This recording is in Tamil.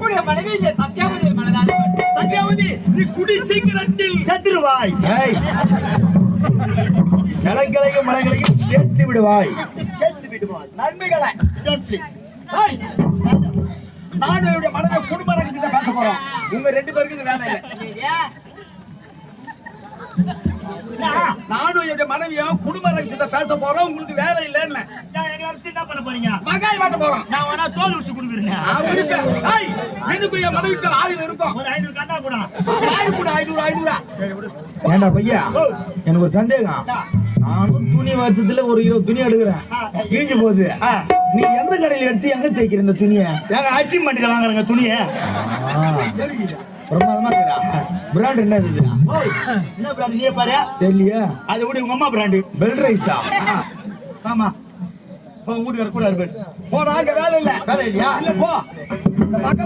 உடைய மனைவி சத்யாவதி மனதான சத்யாவதி நீ குடி சீக்கிரத்தில் செத்துருவாய் ஏய். நிலங்களையும் மலைகளையும் சேர்த்து விடுவாய். சேர்த்து விடுவார் நன்மைகளை நானும் என்னுடைய மனைவி குடும்ப ரகசியத்தை பேச போறோம். உங்க ரெண்டு பேருக்கு இது வேலை இல்லை. நான், நானும் என்னுடைய மனைவியும் குடும்ப ரகசியத்தை பேச போறோம். உங்களுக்கு வேலை இல்லைன்னு. என்ன பண்ண போறீங்க? மகாய் வாட்ட போறோம். நான் வேணா தோல் உரிச்சு கொடுக்குறேன். என் மனைவிக்கு இருக்கும். ஒரு ஐநூறு கண்டா கூட. ஆயிரம் கூட ஐநூறு ஐநூறா. ஏண்டா பையா? எனக்கு ஒரு சந்தேகம். நானும் துணி வருஷத்துல ஒரு இருபது துணி எடுக்கிறேன். கீஞ்சு போகுது. நீ எந்த கடையில எடுத்து எங்க தைக்கிற இந்த துணியை? எங்க அரிசி மண்டியில வாங்குறேங்க துணியை. பிரமாதமா இருக்கிறா பிராண்ட் என்ன இது என்ன பிராண்ட் நீயே பாரு. தெரியலையா? அது கூட உங்க அம்மா பிராண்டு பெல் ரைஸா ஆமா. உங்க வீட்டுக்கார கூட இருப்பாரு போடா அங்க வேலை இல்ல. வேலை இல்லையா? இல்ல போ.